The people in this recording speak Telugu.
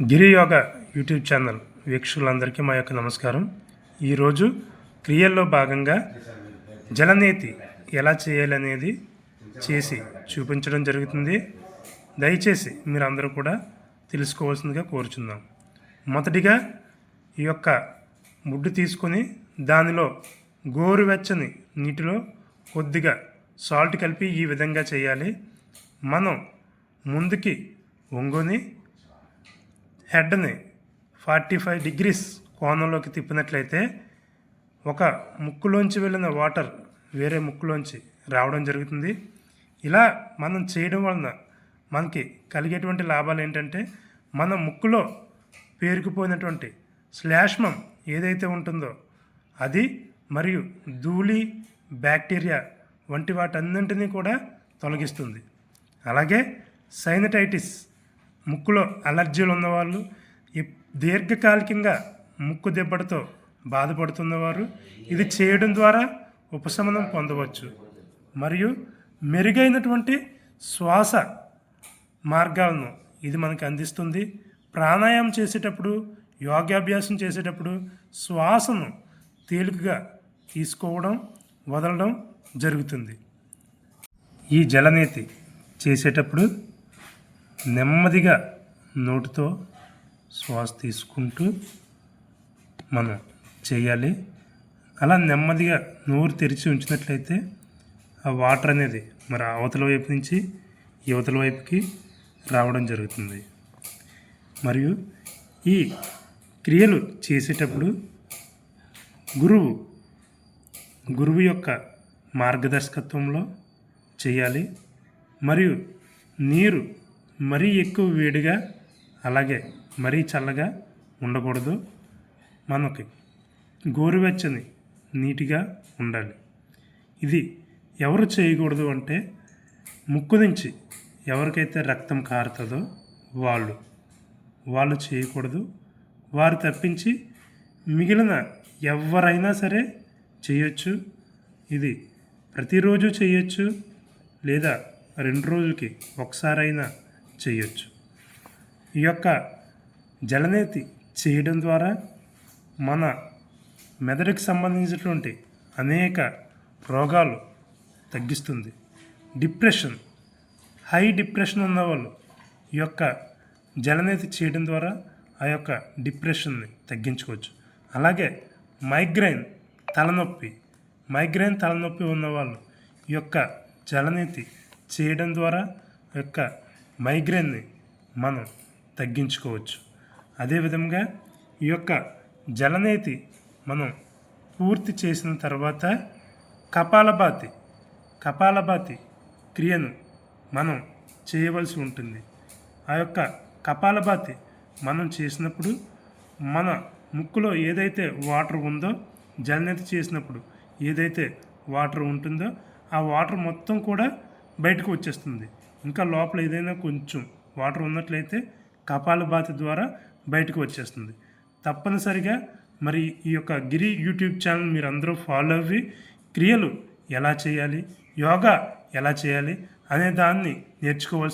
గిరియోగ యూట్యూబ్ ఛానల్ వీక్షకులందరికీ మా యొక్క నమస్కారం. ఈరోజు క్రియల్లో భాగంగా జలనీతి ఎలా చేయాలనేది చేసి చూపించడం జరుగుతుంది. దయచేసి మీరందరూ కూడా తెలుసుకోవాల్సిందిగా కోరుచున్నాం. మొదటిగా ఈ యొక్క ముడ్డు తీసుకొని దానిలో గోరువెచ్చని నీటిలో కొద్దిగా సాల్ట్ కలిపి ఈ విధంగా చేయాలి. మనం ముందుకి వంగుని హెడ్ని ఫార్టీ ఫైవ్ డిగ్రీస్ కోణంలోకి తిప్పినట్లయితే ఒక ముక్కులోంచి వెళ్ళిన వాటర్ వేరే ముక్కులోంచి రావడం జరుగుతుంది. ఇలా మనం చేయడం వలన మనకి కలిగేటువంటి లాభాలు ఏంటంటే మన ముక్కులో పేరుకుపోయినటువంటి శ్లేష్మం ఏదైతే ఉంటుందో అది మరియు ధూళి బ్యాక్టీరియా వంటి వాటన్నింటినీ కూడా తొలగిస్తుంది. అలాగే సైనటైటిస్ ముక్కులో అలర్జీలు ఉన్నవాళ్ళు దీర్ఘకాలికంగా ముక్కు దెబ్బడితో బాధపడుతున్నవారు ఇది చేయడం ద్వారా ఉపశమనం పొందవచ్చు. మరియు మెరుగైనటువంటి శ్వాస మార్గాలను ఇది మనకు అందిస్తుంది. ప్రాణాయామం చేసేటప్పుడు యోగాభ్యాసం చేసేటప్పుడు శ్వాసను తేలికగా తీసుకోవడం వదలడం జరుగుతుంది. ఈ జలనేతి చేసేటప్పుడు నెమ్మదిగా నోటితో శ్వాస తీసుకుంటూ మనం చేయాలి. అలా నెమ్మదిగా నోరు తెరిచి ఉంచినట్లయితే ఆ వాటర్ అనేది మరి అవతల వైపు నుంచి యువతల వైపుకి రావడం జరుగుతుంది. మరియు ఈ క్రియలు చేసేటప్పుడు గురువు గురువు యొక్క మార్గదర్శకత్వంలో చేయాలి. మరియు నీరు మరీ ఎక్కువ వేడిగా అలాగే మరీ చల్లగా ఉండకూడదు. మనకి గోరువెచ్చని నీటిగా ఉండాలి. ఇది ఎవరు చేయకూడదు అంటే ముక్కు నుంచి ఎవరికైతే రక్తం కారుతుందో వాళ్ళు. వాళ్ళు చేయకూడదు. వారు తప్పించి మిగిలిన ఎవరైనా సరే చేయొచ్చు. ఇది ప్రతిరోజు చేయొచ్చు. లేదా రెండు రోజులకి ఒకసారైనా చేయొచ్చు. ఈ యొక్క జలనేతి చేయడం ద్వారా మన మెదడుకి సంబంధించినటువంటి అనేక రోగాలు తగ్గిస్తుంది. డిప్రెషన్ హై డిప్రెషన్ ఉన్నవాళ్ళు ఈ యొక్క జలనేతి చేయడం ద్వారా ఆ యొక్క డిప్రెషన్ని తగ్గించుకోవచ్చు. అలాగే మైగ్రైన్ తలనొప్పి మైగ్రైన్ తలనొప్పి ఉన్నవాళ్ళు ఈ యొక్క జలనేతి చేయడం ద్వారా యొక్క మైగ్రేన్ని మనం తగ్గించుకోవచ్చు. అదేవిధంగా ఈ యొక్క జలనేతి మనం పూర్తి చేసిన తర్వాత కపాలభాతి కపాలభాతి క్రియను మనం చేయవలసి ఉంటుంది. ఆ యొక్క కపాలభాతి మనం చేసినప్పుడు మన ముక్కులో ఏదైతే వాటర్ ఉందో జలనేతి చేసినప్పుడు ఏదైతే వాటర్ ఉంటుందో ఆ వాటర్ మొత్తం కూడా బయటకు వచ్చేస్తుంది. ఇంకా లోపల ఏదైనా కొంచెం వాటర్ ఉన్నట్లయితే కపాలభాతి ద్వారా బయటకు వచ్చేస్తుంది. తప్పనిసరిగా మరి ఈ యొక్క గిరి యూట్యూబ్ ఛానల్ మీరు అందరూ ఫాలో అవ్వి క్రియలు ఎలా చేయాలి యోగా ఎలా చేయాలి అనే దాన్ని నేర్చుకోవాల్సిన